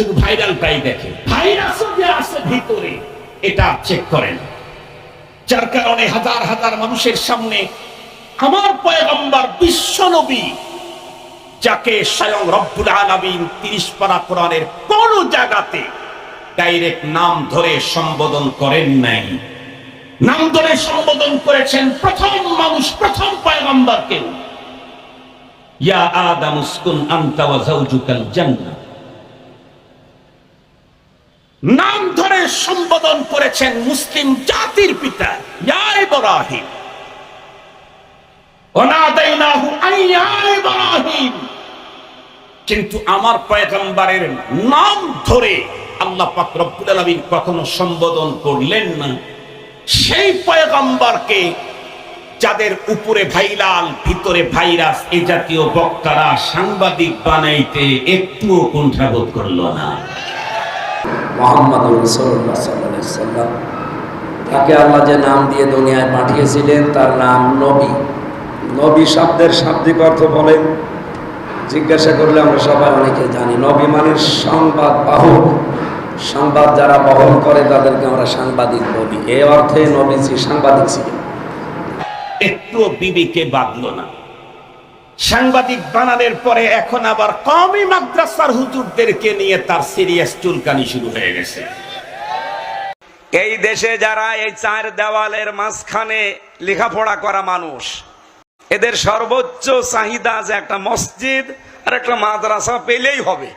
শুধু ভাইরালটাই দেখে। ভাইরাসও যে আছে ভিতরে। এটা চেক করেন। যার কারণে হাজার হাজার মানুষের সামনে আমার পয়গম্বর বিশ্ব নবী, যাকে স্বয়ং রব্বুল আলামিন তিরিশ পারা কোরআনের কোন জায়গাতে ডাইরেক্ট নাম ধরে সম্বোধন করেন নাই। নাম ধরে সম্বোধন করেছেন প্রথম মানুষ, প্রথম পয়গম্বরকে। ইয়া আদম উসকুন আনতা ওয়া যাওজুকাল জান্নাহ নাম ধরে সম্বোধন করেছেন মুসলিম জাতির পিতা ইব্রাহিম। ইব্রাহিম। কিন্তু আমার পয়গম্বরের নাম ধরে আল্লাহ পাক রব্বুল আলামিন কখনো সম্বোধন করলেন না। সেই পয়গম্বরকে যাদের উপরে ভাইরাল ভিতরে ভাইরাস, এ জাতীয় বক্তারা সাংবাদিক বানাইতে একটুও কুণ্ঠাবোধ করল না। মোহাম্মদ রসুল্লাহ তাকে আল্লাহ যে নাম দিয়ে দুনিয়ায় পাঠিয়েছিলেন, তার নাম নবী। নবী শব্দের শাব্দিক অর্থ বলেন, জিজ্ঞাসা করলে আমরা সবাই অনেকে জানি, নবী মানে সংবাদ বাহক। সংবাদ যারা বহন করে, তাদেরকে আমরা সাংবাদিক বলি। এ অর্থে নবীজি সাংবাদিক ছিলেন। একটু বিবিকে বাঁধলো না। সাংবাদিক বানানোর পরে এখন আবার কমই মাদ্রাসার হুজুরদেরকে নিয়ে তার সিরিয়াস চুলকানি শুরু হয়ে গেছে। এই দেশে যারা এই চার দেওয়ালের মাঝখানে লেখাপড়া করা মানুষ, এদের সর্বোচ্চ চাহিদা যে একটা মসজিদ আর একটা মাদ্রাসা পেলেই হবে।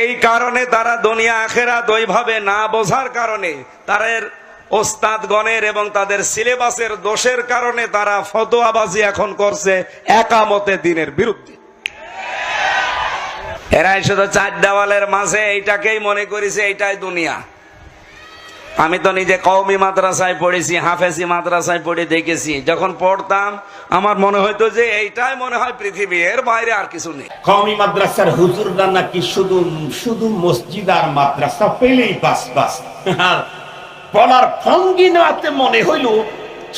এই কারণে তারা দুনিয়া আখেরা দইভাবে না বোঝার কারণে তাদের ওস্তাদগণের এবং তাদের সিলেবাসের দোষের কারণে তারা ফতোয়াবাজি এখন করছে একামতে দিনের বিরুদ্ধে। শুধু চার দেওয়ালের মাঝে এইটাকেই মনে করেছে, এইটাই দুনিয়া। আমি তো নিজে কওমি মাদ্রাসায় পড়েছি, হাফেজি মাদ্রাসায় পড়ে দেখেছি। যখন পড়তাম, আমার মনে হতো যে এইটাই মনে হয় পৃথিবী, এর বাইরে আর কিছু নেই। কওমি মাদ্রাসার নাকি শুধু শুধু মসজিদ আর মাদ্রাসা পেলেই বাস বাস বলার ভঙ্গি নেওয়াতে মনে হইল,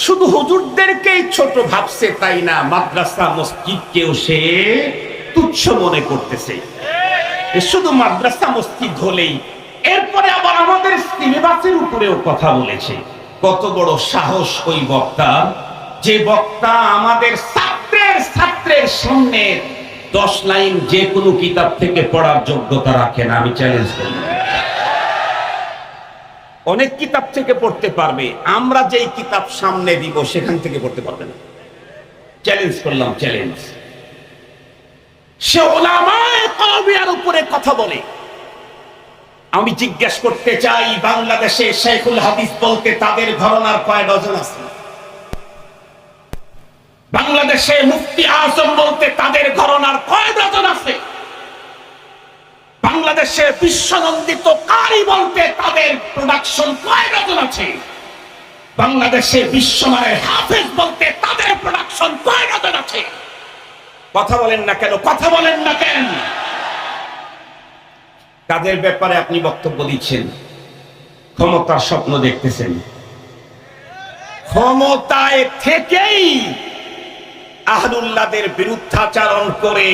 শুধু হুজুরদেরকেই ছোট ভাবছে তাই না, মাদ্রাসা মসজিদকেও সে তুচ্ছ মনে করতেছে। শুধু মাদ্রাসা, মসজিদ হলেই। এরপরে আবার আমাদের সিলেবাসের উপরেও কথা বলেছে। কত বড় সাহস ওই বক্তা, যে বক্তা আমাদের ছাত্রের ছাত্রের সামনে দশ লাইন যে কোনো কিতাব থেকে পড়ার যোগ্যতা রাখে না, আমি চ্যালেঞ্জ করি। অনেক কিতাব থেকে পড়তে পারবে। আমরা যেই কিতাব সামনে দিব, সেখান থেকে পড়তে পারবে না। চ্যালেঞ্জ করলাম চ্যালেঞ্জ সে ওলামায়ে উপরে কথা বলে। আমি জিজ্ঞেস করতে চাই, বাংলাদেশে শেখুল হাদিস বলতে তাদের ঘরনার কয় ডজন আছে? বাংলাদেশে মুফতি আজম বলতে তাদের ঘরনার কয় ডজন আছে? বাংলাদেশে বিশ্বনন্দিত কারি বলতে তাদের প্রোডাকশন কয় ডজন আছে? বাংলাদেশে বিশ্বমানের হাফেজ বলতে তাদের প্রোডাকশন কয় ডজন আছে? কথা বলেন না কেন? কথা বলেন না কেন? কাদের ব্যাপারে আপনি বক্তব্য দিচ্ছেন? ক্ষমতার স্বপ্ন দেখতেছেন। ক্ষমতায় থেকেই আহলুল্লাদের বিরুদ্ধাচারণ করে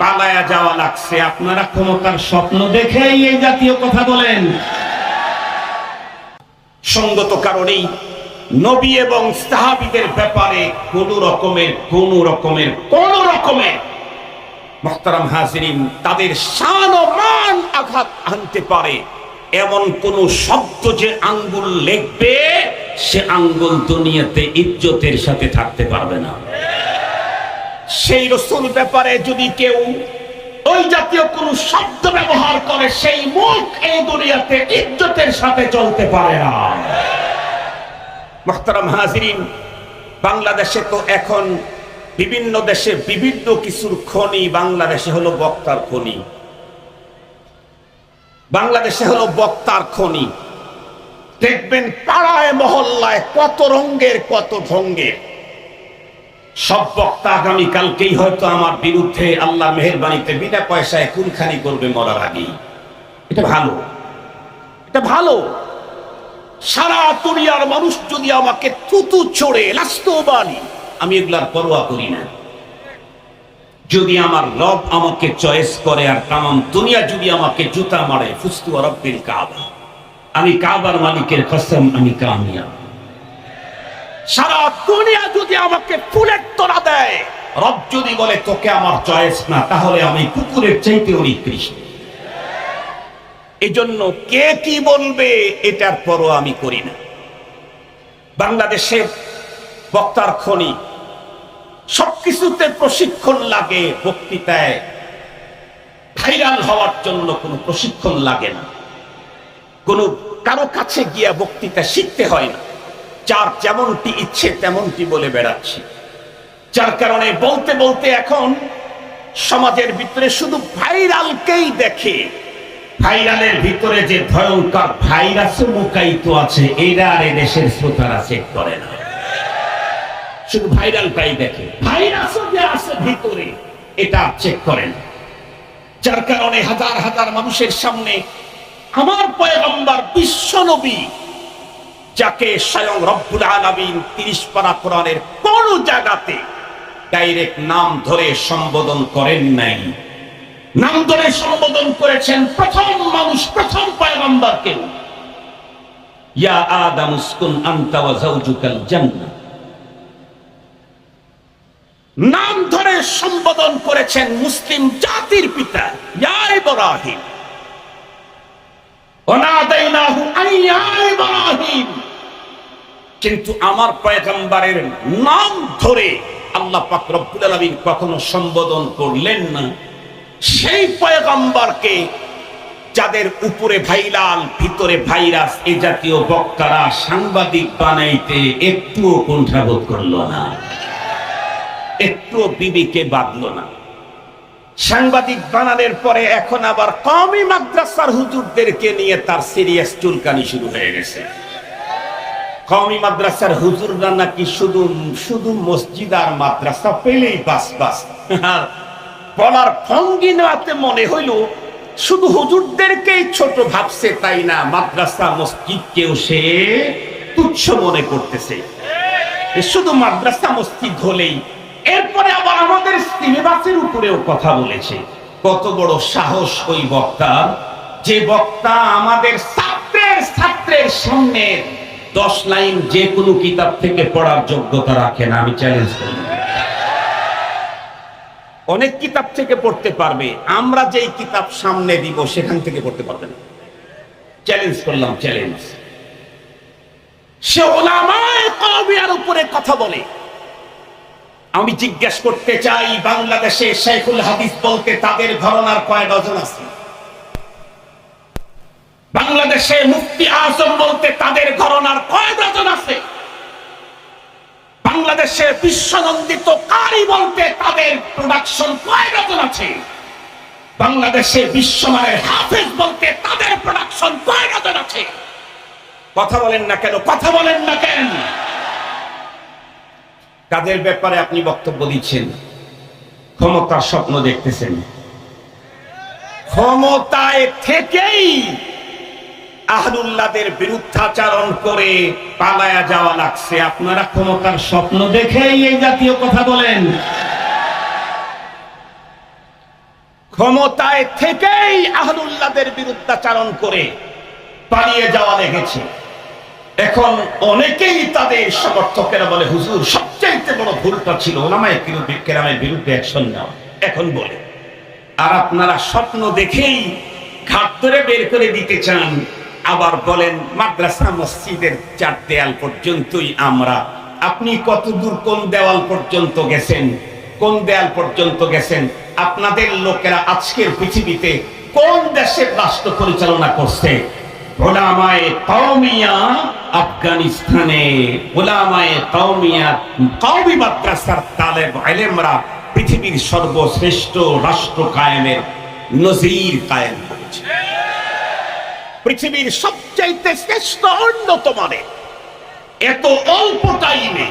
পালায়া যাওয়া লাগছে। আপনারা ক্ষমতার স্বপ্ন দেখেই এই জাতীয় কথা বলেন। সঙ্গত কারণেই নবী এবং সাহাবিদের ব্যাপারে কোন রকমের কোন রকমের কোন রকমের মোহতারাম হাজিরিন তাদের শান ও মান আঘাত আনতে পারে। এমন কোন শব্দ যে আঙ্গুল লেখবে, সে আঙ্গুল দুনিয়াতে ইজ্জতের সাথে থাকতে পারবে না। সেই রসুল ব্যাপারে যদি কেউ ওই জাতীয় কোন শব্দ ব্যবহার করে, সেই মুখ এই দুনিয়াতে ইজ্জতের সাথে চলতে পারে না। মোহতারাম হাজিরিন, বাংলাদেশে তো এখন বিভিন্ন দেশে বিভিন্ন কিছুর খনি, বাংলাদেশে হলো বক্তার খনি। বাংলাদেশে হলো বক্তার খনি। দেখবেন পাড়ায়, মহল্লায় কত রঙ্গের কত ঢঙ্গের সব বক্তা আগামী কালকেই হয়তো আমার বিরুদ্ধে আল্লাহ মেহরবানিতে বিনা পয়সায় কুলখানি করবে মরার আগেই এটা ভালো। এটা ভালো। সারা দুনিয়ার মানুষ যদি আমাকে তুতু চড়ে লাস্ত বানি আমি এগুলার পরোয়া করি না। যদি আমার রব আমাকে চয়েস করে আর তামাম দুনিয়া যদি আমাকে জুতা মারে ফুস্তু রব্বিল কাবা। আমি কাবার মালিকের কসম, আমি কামিয়া সারা দুনিয়া যদি আমাকে ফুলের তোলা দেয়, রব যদি বলে, তোকে আমার চয়েস না, তাহলে আমি কুকুরের চাইতে নিকৃষ্ট। এজন্য কে কি বলবে, এটার পরও আমি করি না। বাংলাদেশের বক্তার খনি সবকিছুতে প্রশিক্ষণ লাগে, বক্তৃতায় ভাইরাল হওয়ার জন্য কোনো প্রশিক্ষণ লাগে না। কোনো কারও কাছে গিয়া বক্তৃতা শিখতে হয় না। যার যেমনটি ইচ্ছে তেমনটি বলে বেড়াচ্ছি। যার কারণে বলতে বলতে এখন সমাজের ভিতরে শুধু ভাইরালকেই দেখে, ভাইরালের ভিতরে যে ভয়ঙ্কর ভাইরাস মুকাইত আছে, এরা আর দেশের শ্রোতারা চেক করে না। শুধু ভাইরালটাই দেখে, ভাইরাসও যে আছে ভিতরে, এটা চেক করেন যার কারণে হাজার হাজার মানুষের সামনে আমার পয়গম্বর বিশ্ব নবী যাকে স্বয়ং রব্বুল আলামিন তিরিশ পারা কোরআনের কোন জায়গাতে ডাইরেক্ট নাম ধরে সম্বোধন করেন নাই। নাম ধরে সম্বোধন করেছেন প্রথম মানুষ, প্রথম পয়গম্বরকে। ইয়া আদম ওয়া নাম ধরে সম্বোধন করেছেন মুসলিম জাতির পিতা, ইয়া ইব্রাহিম। অনাদাইনাহু আই ইয়া ইব্রাহিম। কিন্তু আমার পয়গম্বরের নাম ধরে আল্লাহ পাক রব্বুল আলামিন কখনো সম্বোধন করলেন না। সেই পয়গম্বরকে যাদের উপরে ভাইলাল, ভিতরে ভাইরাস, এ জাতীয় বক্তারা সাংবাদিক বানাইতে একটুও কুণ্ঠাবোধ করল না। একটুও বিবিকে বাঁধলো না। সাংবাদিক বানানোর পরে এখন আবার কমই মাদ্রাসার হুজুরদেরকে নিয়ে তার সিরিয়াস চুলকানি শুরু হয়ে গেছে। কমি মাদ্রাসার হুজুররা নাকি শুধু শুধু মসজিদ আর মাদ্রাসা পেলেই বাস বাস বলার ভঙ্গি নেওয়াতে মনে হইল, শুধু হুজুরদেরকেই ছোট ভাবছে তাই না, মাদ্রাসা মসজিদকেও সে তুচ্ছ মনে করতেছে। শুধু মাদ্রাসা, মসজিদ হলেই। এরপরে আবার আমাদের সিলেবাসের উপরেও কথা বলেছে। কত বড় সাহস ওই বক্তা, যে বক্তা আমাদের ছাত্রের ছাত্রের সামনে দশ লাইন যে কোনো কিতাব থেকে পড়ার যোগ্যতা রাখে না, আমি চ্যালেঞ্জ করি। অনেক কিতাব থেকে পড়তে পারবে, আমরা যেই কিতাব সামনে দিব সেখান থেকে পড়তে পারবে না। চ্যালেঞ্জ করলাম চ্যালেঞ্জ সে ওলামায় কওমিয়ার উপরে কথা বলে। আমি জিজ্ঞেস করতে চাই, বাংলাদেশে শেখুল হাদিস বলতে তাদের ঘরনার কয় ডজন আছে? বাংলাদেশে মুফতি আজম বলতে তাদের ঘরনার কয় ডজন আছে? বাংলাদেশে বিশ্বনন্দিত কারি বলতে তাদের প্রোডাকশন কয় ডজন আছে? বাংলাদেশে বিশ্বমানের হাফেজ বলতে তাদের প্রোডাকশন কয় ডজন আছে? কথা বলেন না কেন? কথা বলেন না কেন? কাদের ব্যাপারে আপনি বক্তব্য দিচ্ছেন? ক্ষমতার স্বপ্ন দেখতেছেন। ক্ষমতায় থেকেই আহলুল্লাদের বিরুদ্ধাচারণ করে পালায়া যাওয়া লাগছে। আপনারা ক্ষমতার স্বপ্ন দেখেই এই জাতীয় কথা বলেন। ক্ষমতায় থেকেই আহলুল্লাদের বিরুদ্ধাচারণ করে পালিয়ে যাওয়া লেগেছে। এখন অনেকেই তাদের সমর্থকেরা বলে, হুজুর, সবচাইতে বড় ভুলটা ছিল ওলামায় কেরামের বিরুদ্ধে অ্যাকশন নেওয়া। এখন বলে, আর আপনারা স্বপ্ন দেখেই ঘাট ধরে বের করে দিতে চান আবার বলেন, মাদ্রাসা, মসজিদের চার দেয়াল পর্যন্তই আমরা। আপনি কত দূর কোন দেওয়াল পর্যন্ত গেছেন? কোন দেয়াল পর্যন্ত গেছেন? আপনাদের লোকেরা আজকের পৃথিবীতে কোন দেশের রাষ্ট্র পরিচালনা করছে? আফগানিস্তানে। পৃথিবীর সর্বশ্রেষ্ঠ রাষ্ট্র কায়েমের নজির কায়েম করেছে। পৃথিবীর সবচাইতে শ্রেষ্ঠ মানের এত অল্প টাইমে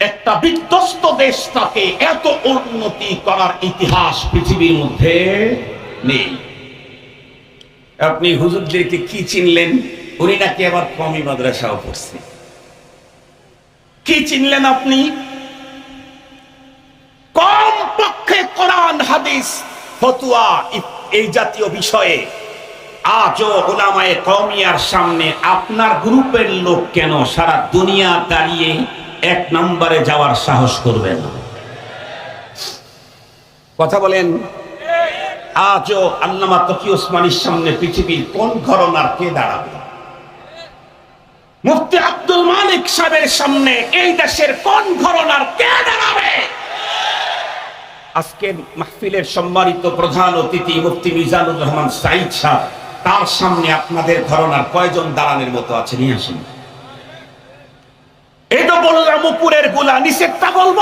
একটা বিধ্বস্ত দেশটাকে এত উন্নতি করার ইতিহাস পৃথিবীর মধ্যে নেই। আপনি হুজুরদেরকে কি চিনলেন? উনি নাকি আবার কমি মাদ্রাসাও পড়ছে। কি চিনলেন আপনি? কম পক্ষে কোরআন, হাদিস, ফতুয়া, এই জাতীয় বিষয়ে আজও কমিয়ার সামনে আপনার গ্রুপের লোক কেন সারা দুনিয়া দাঁড়িয়ে এক নম্বরে যাওয়ার সাহস কথা বলেন, আজও আল্লামা তকি ওসমানীর সামনে পৃথিবীর কোন ঘরনার কে দাঁড়াবে? মুফতি আব্দুল মালিক সাহেবের সামনে এই দেশের কোন ঘরনার কে দাঁড়াবে? আজকে মাহফিলের সম্মানিত প্রধান অতিথি মুফতি মিজানুর রহমান সাইদ সাহ তার সামনে আপনাদের ঘরনার কয়জন দাঁড়ানোর মতো আছে, নিয়ে আসেন। এই তো বললাম উপরেরগুলা নিষেধটা বলব।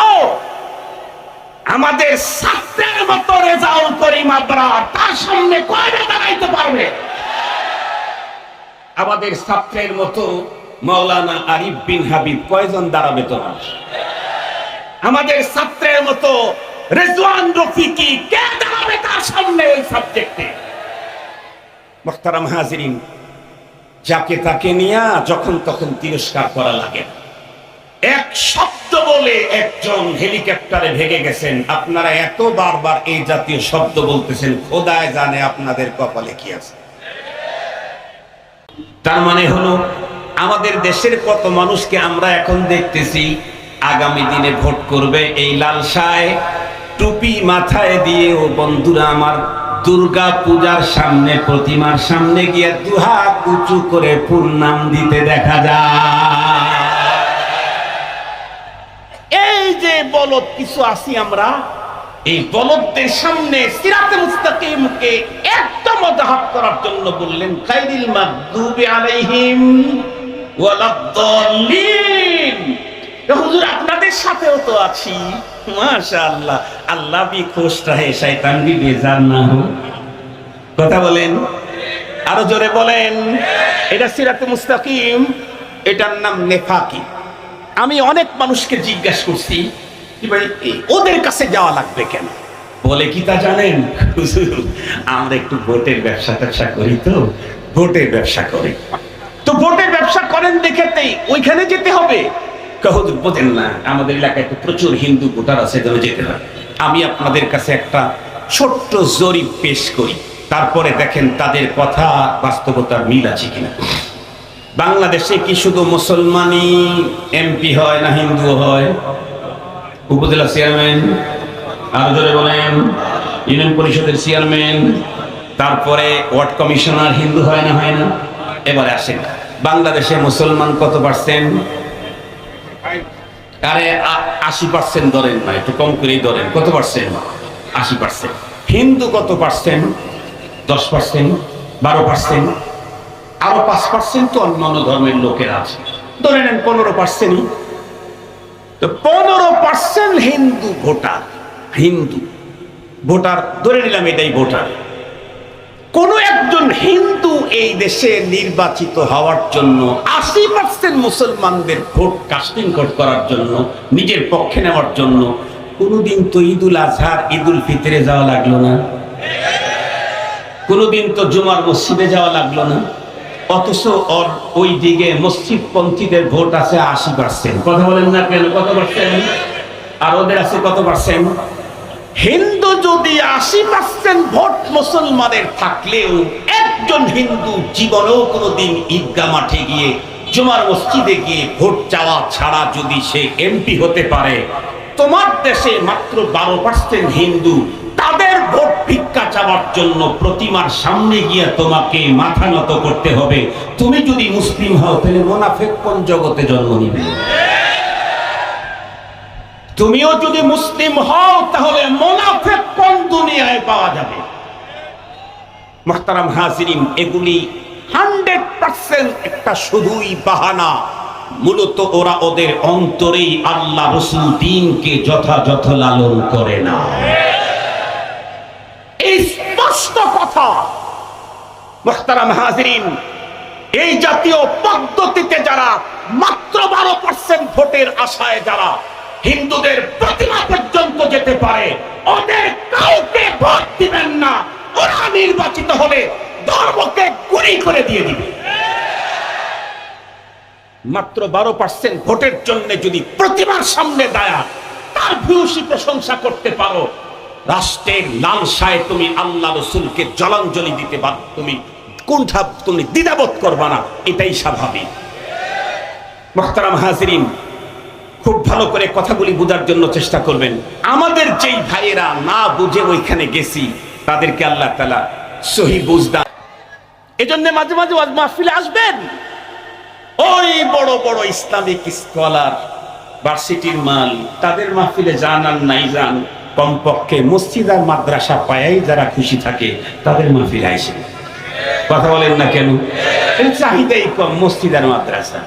আমাদের ছাত্রের মতো রেজাউল করিম আবরার তার সামনে কয়টা দাঁড়াইতে পারবে? আমাদের ছাত্রের মতো মাওলানা আরিফ বিন হাবিব কয়জন দাঁড়াবে তোমার? আমাদের ছাত্রের মতো রেজওয়ান রফিকি কে দাঁড়াবে তার সামনে ওই সাবজেক্টে মোখতারাম হাজিরিন, যাকে তাকে নিয়ে যখন তখন তিরস্কার করা লাগে। এক শব্দ বলে একজন হেলিকপ্টারে ভেগে গেছেন। আপনারা এত বারবার এই জাতীয় শব্দ বলতেছেন, খোদায় জানে আপনাদের কপালে কি আছে। তার মানে হলো, আমাদের দেশের কত মানুষকে আমরা এখন দেখতেছি, আগামী দিনে ভোট করবে এই লালসায়, টুপি মাথায় দিয়ে ও বন্ধুরা আমার দুর্গা পূজার সামনে, প্রতিমার সামনে গিয়ে দুহাত উঁচু করে পূর্ণাম দিতে দেখা যায়। এই যে বলদ, কিছু আছি আমরা? এই বলদদের সামনে সিরাতে মুস্তাকিমকে একদম অজাহাত করার জন্য বললেন, খাইরিল মাগদুবি আলাইহিম ওয়ালাদ-দাল্লিন। হুজুর, আপনাদের সাথেও তো আছি। আল্লাহ বি রাহে, শয়তান বি বেজার না কথা বলেন। আরও জোরে বলেন। এটা মুস্তাকিম, এটার নাম নেফাকি। আমি অনেক মানুষকে জিজ্ঞেস করছি ওদের কাছে যাওয়া লাগবে কেন? বলে কি তা জানেন? আমরা একটু ভোটের ব্যবসা ট্যাবসা করি তো, ভোটের ব্যবসা করি। তো ভোটের ব্যবসা করেন দেখেতেই ওইখানে যেতে হবে। বোঝেন না। আমাদের এলাকায় তো প্রচুর হিন্দু ভোটার আছে যেন যেতে হয়। আমি আপনাদের কাছে একটা ছোট্ট জরিপ পেশ করি। তারপরে দেখেন তাদের কথা বাস্তবতার মিল আছে কিনা। বাংলাদেশে কি শুধু মুসলমানই এমপি হয় না হিন্দু হয়? উপজেলা চেয়ারম্যান, আরও জোরে বলেন, ইউনিয়ন পরিষদের চেয়ারম্যান, তারপরে ওয়ার্ড কমিশনার হিন্দু হয় না হয় না? এবারে আসেন। বাংলাদেশে মুসলমান কত পার্সেন্ট আরে আশি পার্সেন্ট ধরেন না, একটু কম করেই ধরেন। কত পার্সেন্ট আশি পার্সেন্ট হিন্দু কত পার্সেন্ট দশ পার্সেন্ট বারো পার্সেন্ট আরও পাঁচ পার্সেন্ট তো অন্যান্য ধর্মের লোকেরা আছে। ধরে নেন পনেরো পার্সেন্টই তো পনেরো percent Hindu voter. Hindu. Voter, ধরে নিলাম এটাই ভোটার। কোন একজন হিন্দু এই দেশে নির্বাচিত হওয়ার জন্য আশি পার্সেন্ট মুসলমানদের ভোট কাস্টিং ভোট করার জন্য, নিজের পক্ষে নেওয়ার জন্য, কোনোদিন তো ঈদুল আজহার, ঈদুল ফিতরে যাওয়া লাগল না। কোনোদিন তো জুমার মসজিদে যাওয়া লাগল না। অথচ ওর ওই দিকে মসজিদ পন্থীদের ভোট আছে আশি পার্সেন্ট কথা বলেন না কেন? কত পার্সেন্ট আর ওদের আছে কত পার্সেন্ট হিন্দু যদি আশি পার্সেন্ট ভোট মুসলমানের থাকলেও একজন হিন্দু জীবনেও কোনোদিন ঈদগা মাঠে গিয়ে জুমার মসজিদে গিয়ে ভোট চাওয়া ছাড়া যদি সে এমপি হতে পারে, তোমার দেশে মাত্র বারো পার্সেন্ট হিন্দু তাদের ভোট ভিক্ষা চাওয়ার জন্য প্রতিমার সামনে গিয়ে তোমাকে মাথা নত করতে হবে। তুমি যদি মুসলিম হও, তাহলে মোনাফেক কোন জগতে জন্ম নিবে? তুমিও যদি মুসলিম হও, তাহলে মোনাফেক কোন দুনিয়ায় পাওয়া যাবে? মাহতারাম হাজিরিন, এগুলি হান্ড্রেড পার্সেন্ট একটা শুধুই বাহানা। মূলত ওরা ওদের অন্তরেই আল্লাহ রসুল দিনকে যথাযথ লালন করে না। এই স্পষ্ট কথা, মোহতারাম হাজিরিন, এই জাতীয় পদ্ধতিতে যারা মাত্র বারো পার্সেন্ট ভোটের আশায় যারা হিন্দুদের প্রতিমা পর্যন্ত যেতে পারে। ওদের কাউকে ভোট দিবেন না। ওরা নির্বাচিত হলে ধর্মকে গুলি করে দিয়ে দিবে। মাত্র বারো পার্সেন্ট ভোটের জন্য যদি প্রতিমার সামনে দায়া তার ভূয়সী প্রশংসা করতে পারো। রাষ্ট্রের লালসায় তুমি আল্লাহ রসুলকে জলাঞ্জলি দিতে পারো তুমি কোনটা তুমি দ্বিধাবোধ করবা না। এটাই স্বাভাবিক। মোহতারাম হাজরিন খুব ভালো করে কথাগুলি বোঝার জন্য চেষ্টা করবেন। আমাদের যেই ভাইয়েরা না বুঝে ওইখানে গেছি, তাদেরকে আল্লাহ তালা সহি বুঝদান এজন্য মাঝে মাঝে মাহফিলে আসবেন। ওই বড় বড় ইসলামিক স্কলার, ভার্সিটির মাল, তাদের মাহফিলে যান আর নাই যান, কমপক্ষে মসজিদ আর মাদ্রাসা পায়াই যারা খুশি থাকে, তাদের মাহফিলে আইসেন কথা বলেন না কেন? চাহিদাই কম মসজিদ আর মাদ্রাসা।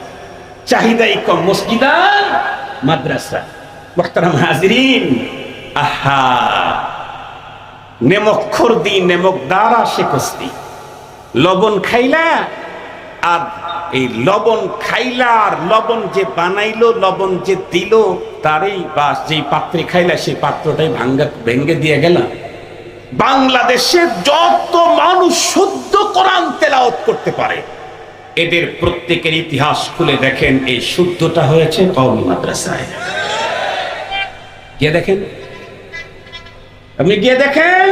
চাহিদাই কম মসজিদ আর মাদ্রাসা। মোহতারাম হাজরিন, আহা! নেমক্ষর দি নেমক দ্বারা সে কস্তি। লবণ খাইলা আর এই লবণ খাইলা আর লবণ যে বানাইলো, লবণ যে দিল, তারই বা যেই পাত্রে খাইলা, সেই পাত্রটাই ভাঙ্গা, ভেঙ্গে দিয়ে গেল। বাংলাদেশে যত মানুষ শুদ্ধ কোরআন তেলাওয়াত করতে পারে এদের প্রত্যেকের ইতিহাস খুলে দেখেন, এই শুদ্ধটা হয়েছে কওমি মাদ্রাসায়। গিয়ে দেখেন। আপনি গিয়ে দেখেন,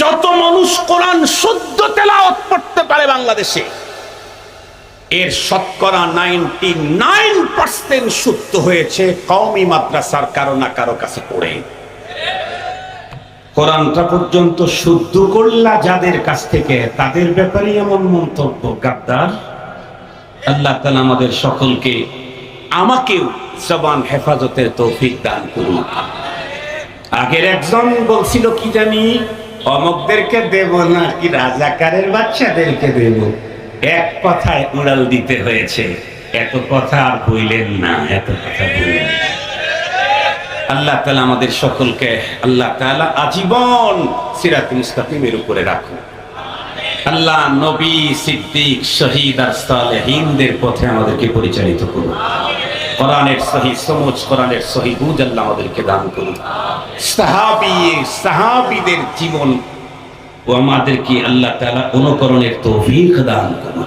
যত মানুষ কোরআন শুদ্ধ তেলাওয়াত পড়তে পারে বাংলাদেশে, এর শতকরা নাইনটি নাইন পার্সেন্ট শুদ্ধ হয়েছে কওমি মাদ্রাসার কারও না কারও কাছে পড়ে। কোরআনটা পর্যন্ত শুদ্ধ করলা যাদের কাছ থেকে, তাদের ব্যাপারে এমন মন্তব্য, গাদ্দার আল্লাহ তালা আমাদের সকলকে আমাকেও জবান হেফাজতের তৌফিক দান করুন আগের একজন বলছিল, কি জানি, অমকদেরকে দেব না কি রাজাকারের বাচ্চাদেরকে দেব এক কথায় উড়াল দিতে হয়েছে, এত কথা আর বইলেন না, এত কথা বললেন। আল্লাহ তালা আমাদের সকলকে আল্লাহ তালা আজীবন সিরাত মুস্তাকিমের উপরে রাখুন। আল্লাহ নবী, সিদ্দিক, শহীদ আর সালেহিনদের পথে আমাদেরকে পরিচালিত করুন। কোরআনের সহি সমজ, কোরআনের সহি বুঝ আল্লাহ আমাদেরকে দান করুন। সাহাবি, সাহাবিদের জীবন ও আমাদেরকে আল্লাহ তাআলা অনুকরণের তৌফিক দান করুন।